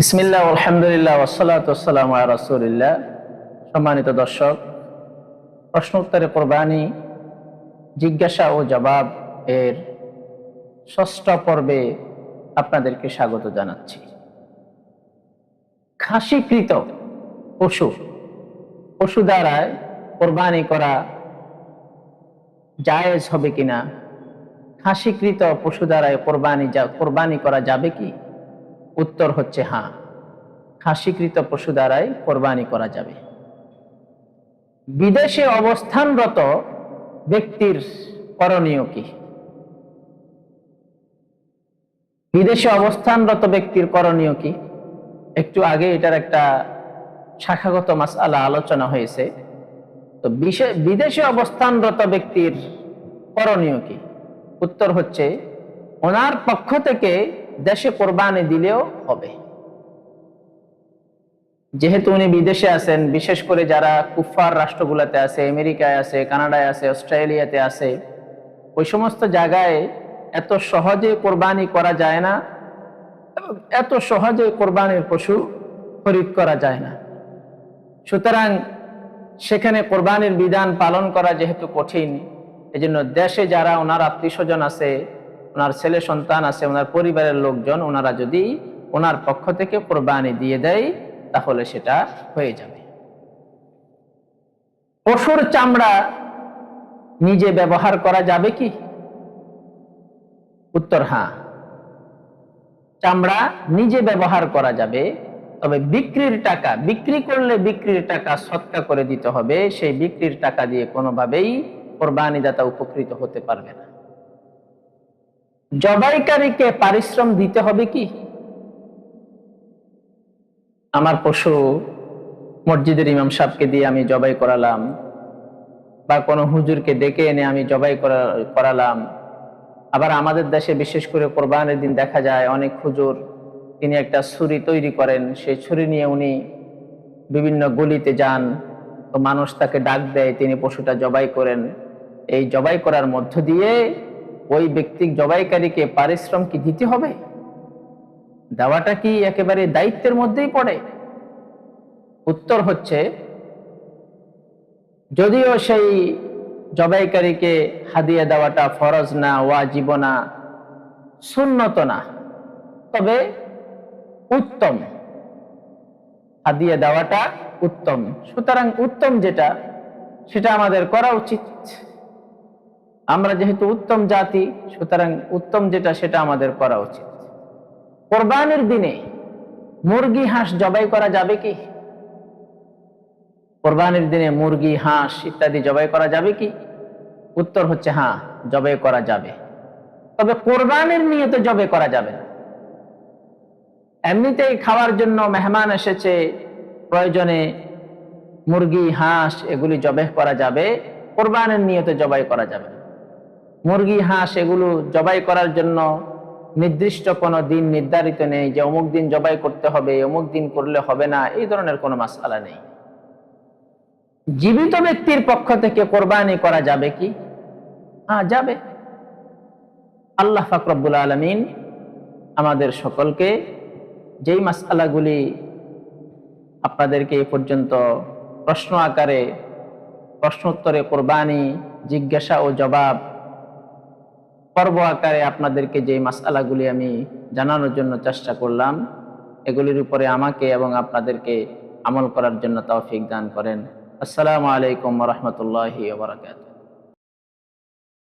বিসমিল্লাহ, আলহামদুলিল্লাহ ওসালাত ওসালাম রাসুলিল্লাহ। সম্মানিত দর্শক, প্রশ্ন উত্তরে কোরবানি, জিজ্ঞাসা ও জবাব এর ষষ্ঠ পর্বে আপনাদেরকে স্বাগত জানাচ্ছি। খাসিকৃত পশু পশু দ্বারায় কোরবানি করা জায়েজ হবে কিনা? খাসিকৃত পশু দ্বারায় কোরবানি কোরবানি করা যাবে কি? উত্তর হচ্ছে হ্যাঁ খাসিকৃত পশু দ্বারাই কোরবানি করা যাবে। বিদেশে অবস্থানরত ব্যক্তির করণীয় কি? বিদেশে অবস্থানরত ব্যক্তির করণীয় কি? একটু আগে এটার একটা শাখাগত মাস আলা আলোচনা হয়েছে। তো বিদেশে অবস্থানরত ব্যক্তির করণীয় কি? উত্তর হচ্ছে, ওনার পক্ষ থেকে দেশে কোরবানি দিলেও হবে। যেহেতু উনি বিদেশে আছেন, বিশেষ করে যারা কুফার রাষ্ট্রগুলোতে আছে, আমেরিকায় আছে, কানাডায় আছে, অস্ট্রেলিয়াতে আছে, ওই সমস্ত জায়গায় এত সহজে কোরবানি করা যায় না এত সহজে কোরবানির পশু খরিদ করা যায় না। সুতরাং সেখানে কোরবানির বিধান পালন করা যেহেতু কঠিন, এজন্য দেশে যারা ওনার আত্মীয় স্বজন আছে ওনার ছেলে সন্তান আছে, ওনার পরিবারের লোকজন, ওনারা যদি ওনার পক্ষ থেকে কোরবানি দিয়ে দেয়, তাহলে সেটা হয়ে যাবে। পশুর চামড়া নিজে ব্যবহার করা যাবে কি? উত্তর হ্যাঁ। চামড়া নিজে ব্যবহার করা যাবে, তবে বিক্রির টাকা, বিক্রি করলে বিক্রির টাকা সৎকা করে দিতে হবে, সেই বিক্রির টাকা দিয়ে কোনোভাবেই কোরবানিদাতা উপকৃত হতে পারবে না। জবাইকারীকে পারিশ্রম দিতে হবে কি? আমার পশু মসজিদের ইমাম সাহেবকে দিয়ে আমি জবাই করালাম, বা কোনো হুজুরকে ডেকে এনে আমি জবাই করা- করালাম। আবার আমাদের দেশে বিশেষ করে কোরবানের দিন দেখা যায়, অনেক হুজুর তিনি একটা ছুরি তৈরি করেন, সেই ছুরি নিয়ে উনি বিভিন্ন গলিতে যান। তো মানুষ তাকে ডাক দেয়, তিনি পশুটা জবাই করেন। এই জবাই করার মধ্য দিয়ে ওই ব্যক্তি জবাইকারীকে পারিশ্রম কি দিতে হবে? দেওয়াটা কি একেবারে দায়িত্বের মধ্যেই পড়ে? উত্তর হচ্ছে, যদিও সেই জবাইকারীকে হাদিয়া দেওয়াটা ফরজ না, ওয়াজিব না, সুন্নত না, তবে উত্তম। হাদিয়া দেওয়াটা উত্তম। সুতরাং উত্তম যেটা, সেটা আমাদের করা উচিত। আমরা যেহেতু উত্তম জাতি, সুতরাং উত্তম যেটা সেটা আমাদের করা উচিত। কোরবানির দিনে মুরগি, হাঁস জবাই করা যাবে কি? কোরবানির দিনে মুরগি, হাঁস ইত্যাদি জবাই করা যাবে কি? উত্তর হচ্ছে হ্যাঁ জবাই করা যাবে। তবে কোরবানির নিয়ে তো জবে করা যাবে না। এমনিতেই খাওয়ার জন্য মেহমান এসেছে, প্রয়োজনে মুরগি, হাঁস এগুলি জবাই করা যাবে, কোরবানের নিয়তে জবাই করা যাবে মুরগি, হাঁস এগুলো জবাই করার জন্য নির্দিষ্ট কোনো দিন নির্ধারিত নেই যে অমুক দিন জবাই করতে হবে, অমুক দিন করলে হবে না, এই ধরনের কোনো মাসালা নেই। জীবিত ব্যক্তির পক্ষ থেকে কোরবানি করা যাবে কি? হ্যাঁ যাবে। আল্লাহ ফাকরবুল আলমিন আমাদের সকলকে যেই মাসালাগুলি আপনাদেরকে এ পর্যন্ত প্রশ্ন আকারে, প্রশ্নোত্তরে কোরবানি, জিজ্ঞাসা ও জবাব পর্ব আকারে আপনাদেরকে যে মাসালাগুলি আমি জানানোর জন্য চেষ্টা করলাম, এগুলির উপরে আমাকে এবং আপনাদেরকে আমল করার জন্য তৌফিক দান করেন। আসসালামু আলাইকুম রহমতুল্লাহি বারকাত